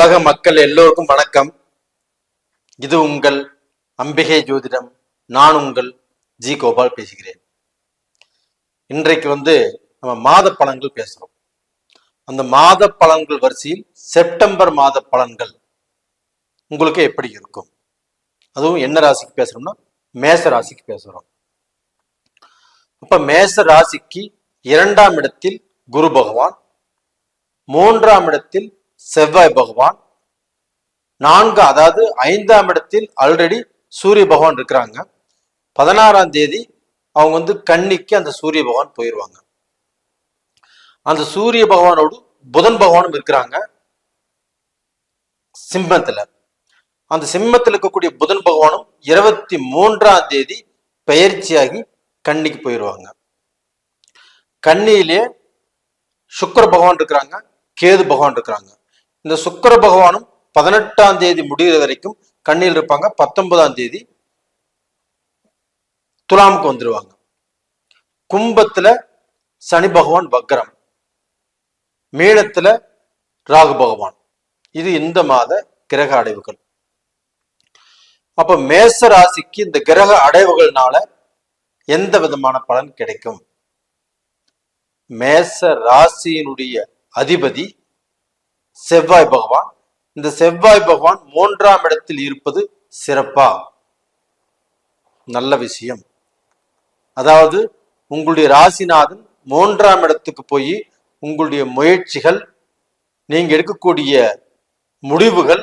உலக மக்கள் எல்லோருக்கும் வணக்கம். இது உங்கள் அம்பிகை ஜோதிடம். நான் உங்கள் ஜி கோபால் பேசுகிறேன். இன்றைக்கு வந்து நம்ம மாத பலன்கள் பேசுறோம். அந்த மாத பலன்கள் வரிசையில் செப்டம்பர் மாத பலன்கள் உங்களுக்கு எப்படி இருக்கும்? அதுவும் என்ன ராசிக்கு பேசுறோம்னா மேச ராசிக்கு பேசுறோம். அப்ப மேச ராசிக்கு இரண்டாம் இடத்தில் குரு பகவான் மூன்றாம் இடத்தில் செவ்வாய் பகவான் நான்கு அதாவது ஐந்தாம் இடத்தில் ஆல்ரெடி சூரிய பகவான் இருக்கிறாங்க. பதினாறாம் தேதி அவங்க வந்து கன்னிக்கு அந்த சூரிய பகவான் போயிடுவாங்க அந்த சூரிய பகவானோடு புதன் பகவானும் இருக்கிறாங்க. சிம்மத்துல. அந்த சிம்மத்தில் இருக்கக்கூடிய புதன் பகவானும் இருபத்தி மூன்றாம் தேதி பயிற்சியாகி கண்ணிக்கு போயிடுவாங்க கண்ணியிலே சுக்கர பகவான் இருக்கிறாங்க கேது பகவான் இருக்கிறாங்க. இந்த சுக்கர பகவானும் பதினெட்டாம் தேதி முடிகிற வரைக்கும் கண்ணில் இருப்பாங்க. பத்தொன்பதாம் தேதி துலாமுக்கு வந்துருவாங்க. கும்பத்துல சனி பகவான் வக்ரம். மீனத்துல ராகு பகவான். இது இந்த மாத கிரக அடைவுகள். அப்ப மேச ராசிக்கு இந்த கிரக அடைவுகள்னால எந்த விதமான பலன் கிடைக்கும்? மேச ராசியினுடைய அதிபதி செவ்வாய் பகவான். இந்த செவ்வாய் பகவான் மூன்றாம் இடத்தில் இருப்பது சிறப்பா? நல்ல விஷயம். அதாவது உங்களுடைய ராசிநாதன் மூன்றாம் இடத்துக்கு போய் உங்களுடைய முயற்சிகள் நீங்க எடுக்கக்கூடிய முடிவுகள்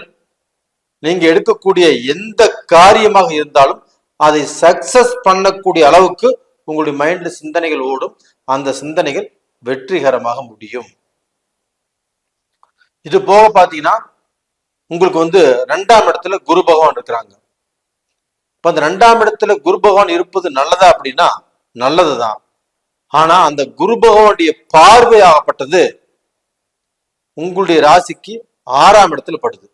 நீங்க எடுக்கக்கூடிய எந்த காரியமாக இருந்தாலும் அதை சக்சஸ் பண்ணக்கூடிய அளவுக்கு உங்களுடைய மைண்ட்ல சிந்தனைகள் ஓடும். அந்த சிந்தனைகள் வெற்றிகரமாக முடியும். இது போக பாத்தீங்கன்னா உங்களுக்கு வந்து ரெண்டாம் இடத்துல குரு பகவான் இருக்கிறாங்க. இப்போ அந்த ரெண்டாம் இடத்துல குரு பகவான் இருப்பது நல்லதா அப்படின்னா நல்லதுதான். ஆனா அந்த குரு பகவானுடைய பார்வையாகப்பட்டது உங்களுடைய ராசிக்கு ஆறாம் இடத்துல படுது.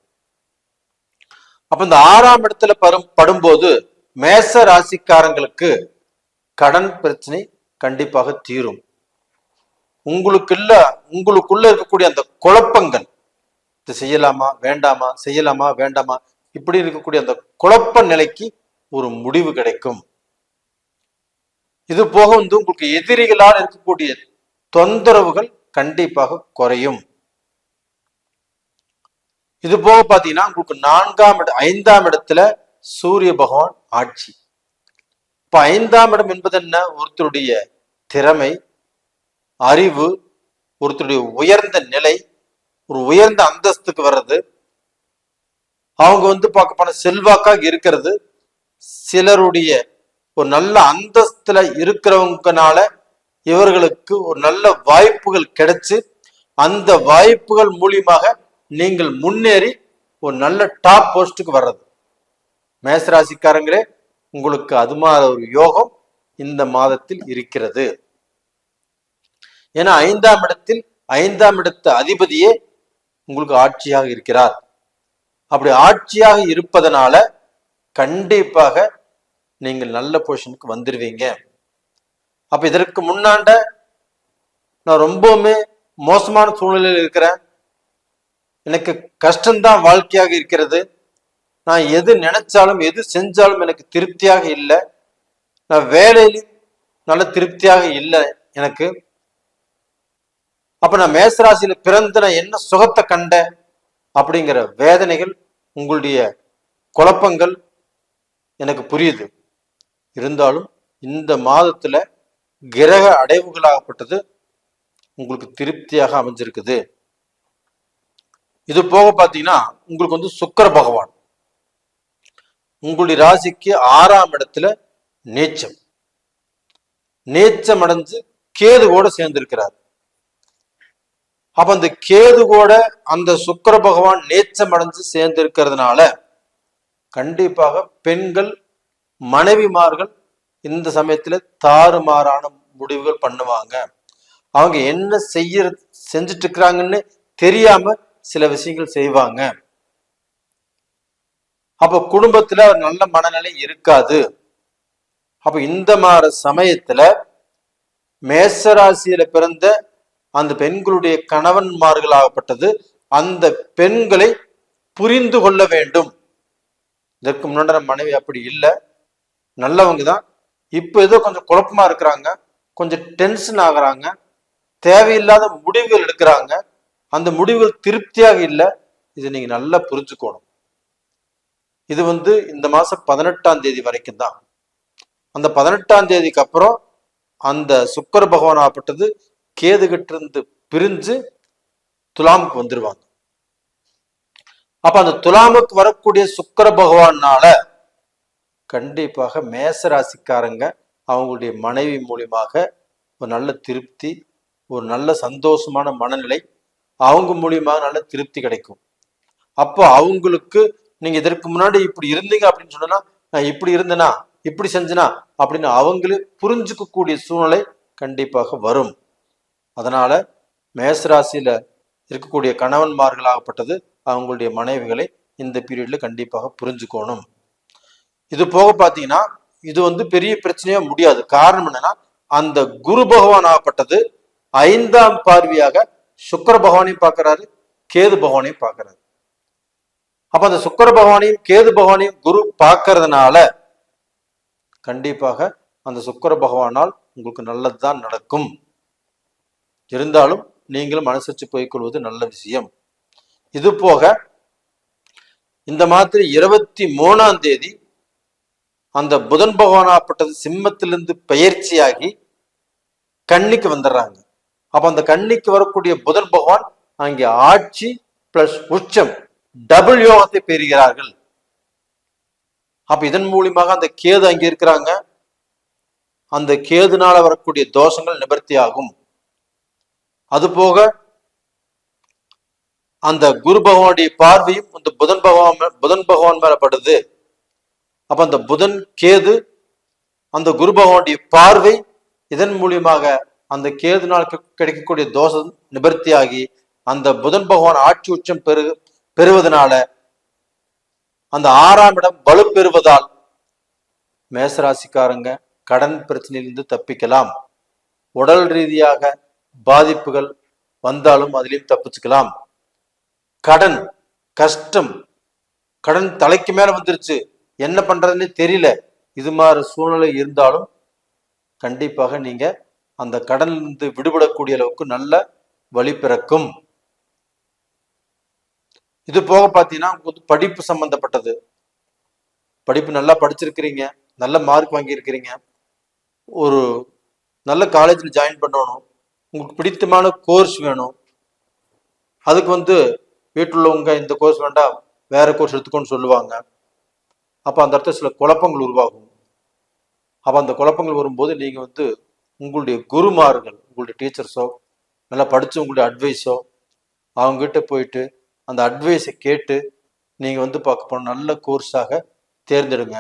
அப்போ இந்த ஆறாம் இடத்துல படும் படும்போது மேச ராசிக்காரங்களுக்கு கடன் பிரச்சனை கண்டிப்பாக தீரும். உங்களுக்குள்ள உங்களுக்குள்ள இருக்கக்கூடிய அந்த குழப்பங்கள் இது செய்யலாமா வேண்டாமா செய்யலாமா வேண்டாமா? இப்படி இருக்கக்கூடிய அந்த குழப்ப நிலைக்கு ஒரு முடிவு கிடைக்கும். இது போக வந்து உங்களுக்கு எதிரிகளால் இருக்கக்கூடிய தொந்தரவுகள் கண்டிப்பாக குறையும். இது போக பாத்தீங்கன்னா உங்களுக்கு நான்காம் இடம் ஐந்தாம் இடத்துல சூரிய பகவான் ஆட்சி. இப்ப ஐந்தாம் இடம் என்பது என்ன? ஒருத்தருடைய திறமை அறிவு ஒருத்தருடைய உயர்ந்த நிலை ஒரு உயர்ந்த அந்தஸ்துக்கு வர்றது. அவங்க வந்து பார்க்க போன செல்வாக்காக இருக்கிறது. சிலருடைய ஒரு நல்ல அந்தஸ்துல இருக்கிறவங்கனால இவர்களுக்கு ஒரு நல்ல வாய்ப்புகள் கிடைச்சு அந்த வாய்ப்புகள் மூலியமாக நீங்கள் முன்னேறி ஒரு நல்ல டாப் போஸ்டுக்கு வர்றது. மேசராசிக்காரங்களே உங்களுக்கு அது மாதிரி ஒரு யோகம் இந்த மாதத்தில் இருக்கிறது. ஏன்னா ஐந்தாம் இடத்தில் ஐந்தாம் இடத்து அதிபதியே உங்களுக்கு ஆட்சியாக இருக்கிறார். அப்படி ஆட்சியாக இருப்பதனால கண்டிப்பாக நீங்கள் நல்ல பொசிஷனுக்கு வந்துடுவீங்க அப்ப இதற்கு முன்னாண்ட நான் ரொம்பவுமே மோசமான சூழ்நிலையில் இருக்கிறேன். எனக்கு கஷ்டம்தான் வாழ்க்கையாக இருக்கிறது. நான் எது நினைச்சாலும் எது செஞ்சாலும் எனக்கு திருப்தியாக இல்லை. நான் வேலையிலும் நல்ல திருப்தியாக இல்லை எனக்கு. அப்ப நான் மேசராசியில பிறந்து நான் என்ன சுகத்தை கண்ட அப்படிங்கிற வேதனைகள் உங்களுடைய குழப்பங்கள் எனக்கு புரியுது. இருந்தாலும் இந்த மாதத்துல கிரக அடைவுகளாகப்பட்டது உங்களுக்கு திருப்தியாக அமைஞ்சிருக்குது. இது போக பார்த்தீங்கன்னா உங்களுக்கு வந்து சுக்கர பகவான். உங்களுடைய ராசிக்கு ஆறாம் இடத்துல நீச்சம். நீச்சம் அடைஞ்சு கேது கூட சேர்ந்திருக்கிறார். அப்ப அந்த கேது கூட அந்த சுக்கர பகவான் நேச்சம் அடைஞ்சு சேர்ந்து இருக்கிறதுனால கண்டிப்பாக பெண்கள் மனைவிமார்கள் இந்த சமயத்துல தாறுமாறான முடிவுகள் பண்ணுவாங்க. அவங்க என்ன செய்ய செஞ்சுட்டு இருக்கிறாங்கன்னு தெரியாம சில விஷயங்கள் செய்வாங்க. அப்ப குடும்பத்துல ஒரு நல்ல மனநிலை இருக்காது. அப்ப இந்த மாதிரி சமயத்துல மேசராசியில பிறந்த அந்த பெண்களுடைய கணவன்மார்களாகப்பட்டது அந்த பெண்களை புரிந்து கொள்ள வேண்டும். இதற்கு முன்னாடி நம்ம மனைவி அப்படி இல்லை. நல்லவங்க தான். இப்போ ஏதோ கொஞ்சம் குழப்பமா இருக்கிறாங்க. கொஞ்சம் டென்ஷன் ஆகுறாங்க. தேவையில்லாத முடிவுகள் எடுக்கிறாங்க. அந்த முடிவுகள் திருப்தியாக இல்லை. இதை நீங்க நல்லா புரிஞ்சுக்கணும். இது வந்து இந்த மாசம் பதினெட்டாம் தேதி வரைக்கும் தான். அந்த பதினெட்டாம் தேதிக்கு அப்புறம் அந்த சுக்கர பகவான் ஆகப்பட்டது. கேதுகிட்ட இருந்து பிரிஞ்சு துலாமுக்கு வந்துருவாங்க. அப்ப அந்த துலாமுக்கு வரக்கூடிய சுக்கர பகவானால கண்டிப்பாக மேச ராசிக்காரங்க அவங்களுடைய மனைவி மூலியமாக ஒரு நல்ல திருப்தி ஒரு நல்ல சந்தோஷமான மனநிலை அவங்க மூலியமாக நல்ல திருப்தி கிடைக்கும். அப்போ அவங்களுக்கு நீங்க இதற்கு முன்னாடி இப்படி இருந்தீங்க அப்படின்னு சொன்னா நான் இப்படி இருந்தேனா இப்படி செஞ்சனா அப்படின்னு அவங்களே புரிஞ்சுக்கக்கூடிய சூழ்நிலை கண்டிப்பாக வரும். அதனால மேசராசியில இருக்கக்கூடிய கணவன்மார்களாகப்பட்டது அவங்களுடைய மனைவிகளை இந்த பீரியட்ல கண்டிப்பாக புரிஞ்சுக்கணும். இது போக பார்த்தீங்கன்னா இது வந்து பெரிய பிரச்சனையா முடியாது. காரணம் என்னன்னா அந்த குரு பகவான் ஆகப்பட்டது ஐந்தாம் பார்வையாக சுக்கர பகவானையும் பார்க்கறாரு கேது பகவானையும் பார்க்கறாரு. அப்ப அந்த சுக்கர பகவானையும் கேது பகவானையும் குரு பார்க்கறதுனால கண்டிப்பாக அந்த சுக்கர பகவானால் உங்களுக்கு நல்லதுதான் நடக்கும். இருந்தாலும் நீங்களும் அனுசரிச்சு போய்க்கொள்வது நல்ல விஷயம். இது போக இந்த மாதிரி இருபத்தி மூணாம் தேதி அந்த புதன் பகவானாப்பட்டது சிம்மத்திலிருந்து பெயர்ச்சியாகி கண்ணிக்கு வந்துடுறாங்க. அப்ப அந்த கண்ணிக்கு வரக்கூடிய புதன் பகவான் அங்கே ஆட்சி பிளஸ் உச்சம் டபுள் யோகத்தை பெறுகிறார்கள். அப்ப இதன் மூலியமாக அந்த கேது அங்கே இருக்கிறாங்க. அந்த கேதுனால வரக்கூடிய தோஷங்கள் நிவர்த்தி ஆகும் அது போக அந்த குரு பகவானுடைய பார்வையும் அந்த புதன் பகவான் புதன் பகவான் மேல படுது. அப்ப அந்த புதன் கேது அந்த குரு பகவானுடைய பார்வை இதன் மூலியமாக அந்த கேதுனால் கிடைக்கக்கூடிய தோஷம் நிவர்த்தியாகி அந்த புதன் பகவான் ஆட்சி உச்சம் பெரு பெறுவதனால அந்த ஆறாம் இடம் வலுப்பெறுவதால் மேசராசிக்காரங்க கடன் பிரச்சனையிலிருந்து தப்பிக்கலாம். உடல் ரீதியாக பாதிப்புகள் வந்தாலும் அதுலேயும் தப்பிச்சுக்கலாம். கடன் கஷ்டம் கடன் தலைக்கு மேல வந்துருச்சு. என்ன பண்றதுன்னு தெரியல. இது மாதிரி சூழ்நிலை இருந்தாலும் கண்டிப்பாக நீங்க அந்த கடனிலிருந்து விடுபடக்கூடிய அளவுக்கு நல்ல வழி பிறக்கும். இது போக பார்த்தீங்கன்னா படிப்பு சம்பந்தப்பட்டது. படிப்பு நல்லா படிச்சிருக்கிறீங்க. நல்ல மார்க் வாங்கியிருக்கிறீங்க. ஒரு நல்ல காலேஜில் ஜாயின் பண்ணணும். உங்களுக்கு பிடித்தமான கோர்ஸ் வேணும். அதுக்கு வந்து வீட்டில் உள்ளவங்க இந்த கோர்ஸ் வேண்டாம் வேற கோர்ஸ் எடுத்துக்கோன்னு சொல்லுவாங்க. அப்போ அந்த இடத்துல சில குழப்பங்கள் உருவாகும். அப்போ அந்த குழப்பங்கள் வரும்போது நீங்கள் வந்து உங்களுடைய குருமார்கள் உங்களுடைய டீச்சர்ஸோ நல்லா படித்து உங்களுடைய அட்வைஸோ அவங்ககிட்ட போயிட்டு அந்த அட்வைஸை கேட்டு நீங்கள் வந்து பார்க்க போன நல்ல கோர்ஸாக தேர்ந்தெடுங்க.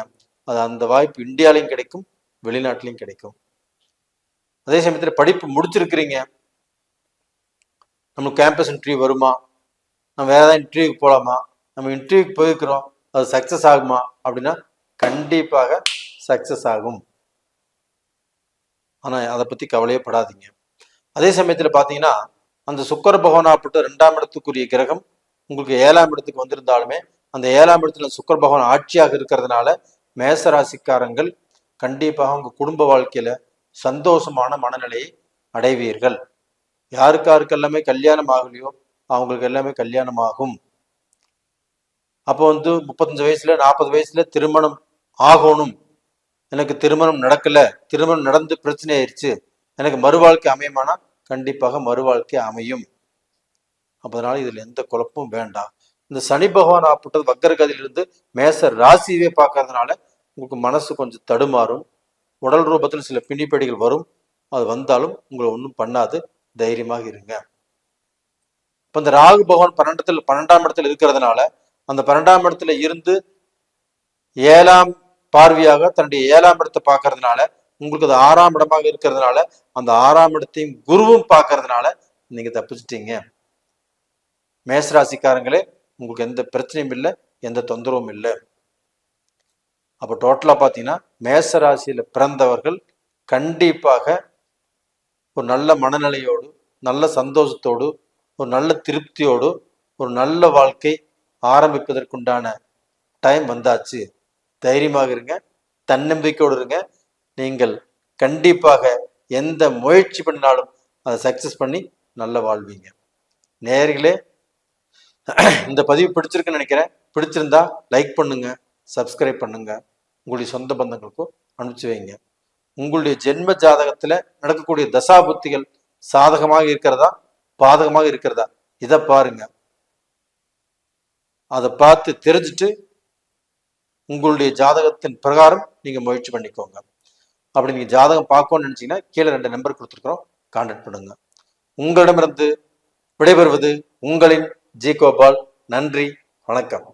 அது அந்த வாய்ப்பு இந்தியாலையும் கிடைக்கும் வெளிநாட்டிலையும் கிடைக்கும். அதே சமயத்தில் படிப்பு முடிச்சிருக்கிறீங்க. நம்மளுக்கு கேம்பஸ் இன்டர்வியூ வருமா? நம்ம வேறு ஏதாவது இன்டர்வியூக்கு போகலாமா நம்ம இன்டர்வியூக்கு போயிருக்கிறோம். அது சக்ஸஸ் ஆகுமா? அப்படின்னா கண்டிப்பாக சக்ஸஸ் ஆகும். ஆனால் அதை பற்றி கவலையே படாதீங்க. அதே சமயத்தில் பார்த்தீங்கன்னா அந்த சுக்கர பகவானாப்பட்ட ரெண்டாம் இடத்துக்குரிய கிரகம் உங்களுக்கு ஏழாம் இடத்துக்கு வந்திருந்தாலுமே அந்த ஏழாம் இடத்துல சுக்கர பகவான் ஆட்சியாக இருக்கிறதுனால மேச ராசிக்காரங்கள் கண்டிப்பாக உங்கள் குடும்ப வாழ்க்கையில சந்தோஷமான மனநிலையை அடைவீர்கள். யாருக்கு எல்லாமே கல்யாணம் ஆகலையோ அவங்களுக்கு எல்லாமே கல்யாணம் ஆகும் அப்போ வந்து முப்பத்தஞ்சு வயசுல நாற்பது வயசுல திருமணம் ஆகணும். எனக்கு திருமணம் நடக்கல. திருமணம் நடந்து பிரச்சனை ஆயிடுச்சு எனக்கு மறுவாழ்க்கை அமையுமானா? கண்டிப்பாக மறுவாழ்க்கை அமையும். அப்போ அதனால இதுல எந்த குழப்பமும் வேண்டாம். இந்த சனி பகவான் ஆப்பிட்டது வக்கரகதியிலிருந்து மேச ராசியவே பார்க்கறதுனால உங்களுக்கு மனசு கொஞ்சம் தடுமாறும். உடல் ரூபத்தில் சில பிணிப்படிகள் வரும். அது வந்தாலும் உங்களை ஒன்றும் பண்ணாது. தைரியமாக இருங்க. இப்ப இந்த ராகு பகவான் பன்னெண்டத்தில் பன்னெண்டாம் இடத்துல இருக்கிறதுனால அந்த பன்னெண்டாம் இடத்துல இருந்து ஏழாம் பார்வையாக தன்னுடைய ஏழாம் இடத்தை பார்க்கறதுனால உங்களுக்கு அது ஆறாம் இடமாக இருக்கிறதுனால அந்த ஆறாம் இடத்தையும் குருவும் பார்க்கறதுனால நீங்க தப்பிச்சிட்டீங்க. மேசராசிக்காரங்களே உங்களுக்கு எந்த பிரச்சனையும் இல்லை எந்த தொந்தரவும் இல்லை. அப்போ டோட்டலாக பார்த்தீங்கன்னா மேசராசியில் பிறந்தவர்கள் கண்டிப்பாக ஒரு நல்ல மனநிலையோடு நல்ல சந்தோஷத்தோடு ஒரு நல்ல திருப்தியோடு ஒரு நல்ல வாழ்க்கை ஆரம்பிப்பதற்குண்டான டைம் வந்தாச்சு. தைரியமாக இருங்க தன்னம்பிக்கையோடு இருங்க. நீங்கள் கண்டிப்பாக எந்த முயற்சி பண்ணினாலும் அதை சக்சஸ் பண்ணி நல்ல வாழ்வீங்க. நேர்களே இந்த பதிவு பிடிச்சிருக்குன்னு நினைக்கிறேன். பிடிச்சிருந்தா லைக் பண்ணுங்க சப்ஸ்கிரைப் பண்ணுங்கள் உங்களுடைய சொந்த பந்தங்களுக்கும் அனுப்பிச்சு வைங்க. உங்களுடைய ஜென்ம ஜாதகத்துல நடக்கக்கூடிய தசாபுத்திகள் சாதகமாக இருக்கிறதா? பாதகமாக இருக்கிறதா? இதை பாருங்க. அதை பார்த்து தெரிஞ்சுட்டு உங்களுடைய ஜாதகத்தின் பிரகாரம் நீங்க முயற்சி பண்ணிக்கோங்க. அப்படி நீங்க ஜாதகம் பார்க்கணும்னு நினைச்சீங்கன்னா கீழே ரெண்டு நம்பர் கொடுத்துருக்குறோம். கான்டாக்ட் பண்ணுங்க. உங்களிடமிருந்து விடைபெறுவது உங்களின் ஜி கோபால். நன்றி. வணக்கம்.